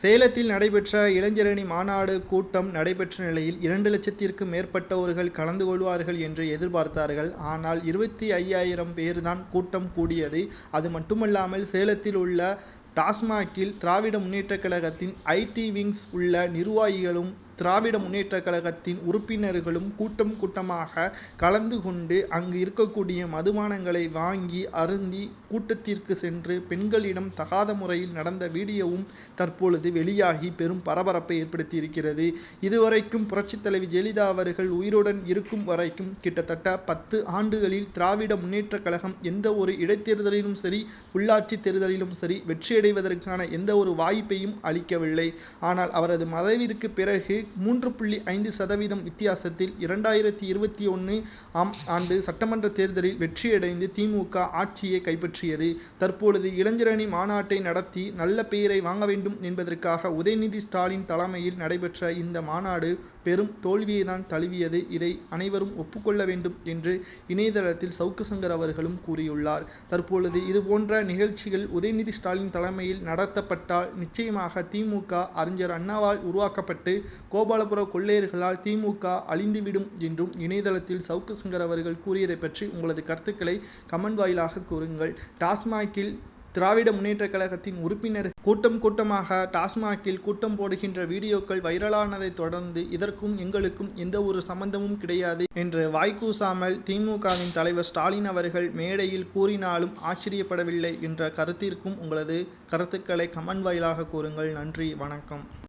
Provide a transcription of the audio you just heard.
சேலத்தில் நடைபெற்ற இளைஞரணி மாநாடு கூட்டம் நடைபெற்ற நிலையில் இரண்டு லட்சத்திற்கும் மேற்பட்டவர்கள் கலந்து கொள்வார்கள் என்று எதிர்பார்த்தார்கள். ஆனால் இருபத்தி ஐயாயிரம் பேர்தான் கூட்டம் கூடியது. அது மட்டுமல்லாமல் சேலத்தில் உள்ள டாஸ்மாகில் திராவிட முன்னேற்றக் கழகத்தின் ஐடி விங்ஸ் உள்ள நிர்வாகிகளும் திராவிட முன்னேற்றக் கழகத்தின் உறுப்பினர்களும் கூட்டம் கூட்டமாக கலந்து கொண்டு அங்கு இருக்கக்கூடிய மதுபானங்களை வாங்கி அருந்தி கூட்டத்திற்கு சென்று பெண்களிடம் தகாத முறையில் நடந்த வீடியோவும் தற்பொழுது வெளியாகி பெரும் பரபரப்பை ஏற்படுத்தியிருக்கிறது. இதுவரைக்கும் புரட்சித் தலைவி ஜெயலலிதா அவர்கள் உயிருடன் இருக்கும் வரைக்கும் கிட்டத்தட்ட பத்து ஆண்டுகளில் திராவிட முன்னேற்றக் கழகம் எந்த ஒரு இடைத்தேர்தலிலும் சரி உள்ளாட்சி தேர்தலிலும் சரி வெற்றியடைவதற்கான எந்த ஒரு வாய்ப்பையும் அளிக்கவில்லை. ஆனால் அவரது மறைவிற்கு பிறகு மூன்று புள்ளி ஐந்து சதவீதம் வித்தியாசத்தில் இரண்டாயிரத்தி இருபத்தி ஒன்று ஆம் ஆண்டு சட்டமன்ற தேர்தலில் வெற்றியடைந்து திமுக ஆட்சியை கைப்பற்றியது. தற்பொழுது இளைஞரணி மாநாட்டை நடத்தி நல்ல பெயரை வாங்க வேண்டும் என்பதற்காக உதயநிதி ஸ்டாலின் தலைமையில் நடைபெற்ற இந்த மாநாடு பெரும் தோல்வியை தான் தழுவியது. இதை அனைவரும் ஒப்புக்கொள்ள வேண்டும் என்று இணையதளத்தில் சவுக்கு சங்கர் அவர்களும் கூறியுள்ளார். தற்பொழுது இதுபோன்ற நிகழ்ச்சிகள் உதயநிதி ஸ்டாலின் தலைமையில் நடத்தப்பட்டால் நிச்சயமாக திமுக அறிஞர் அண்ணாவால் உருவாக்கப்பட்டு கோபாலபுர கொள்ளையர்களால் திமுக அழிந்துவிடும் என்றும் இணையதளத்தில் சவுக்கு சங்கர் அவர்கள் கூறியதை பற்றி உங்களது கருத்துக்களை கமெண்ட் வாயிலாக கூறுங்கள். டாஸ்மாகில் திராவிட முன்னேற்றக் கழகத்தின் உறுப்பினர் கூட்டம் கூட்டமாக டாஸ்மாகில் கூட்டம் போடுகின்ற வீடியோக்கள் வைரலானதைத் தொடர்ந்து இதற்கும் எங்களுக்கும் எந்த ஒரு சம்பந்தமும் கிடையாது என்று வாய்க்கூசாமல் திமுகவின் தலைவர் ஸ்டாலின் அவர்கள் மேடையில் கூறினாலும் ஆச்சரியப்படவில்லை என்ற கருத்திற்கும் உங்களது கருத்துக்களை கமெண்ட் வாயிலாக கூறுங்கள். நன்றி வணக்கம்.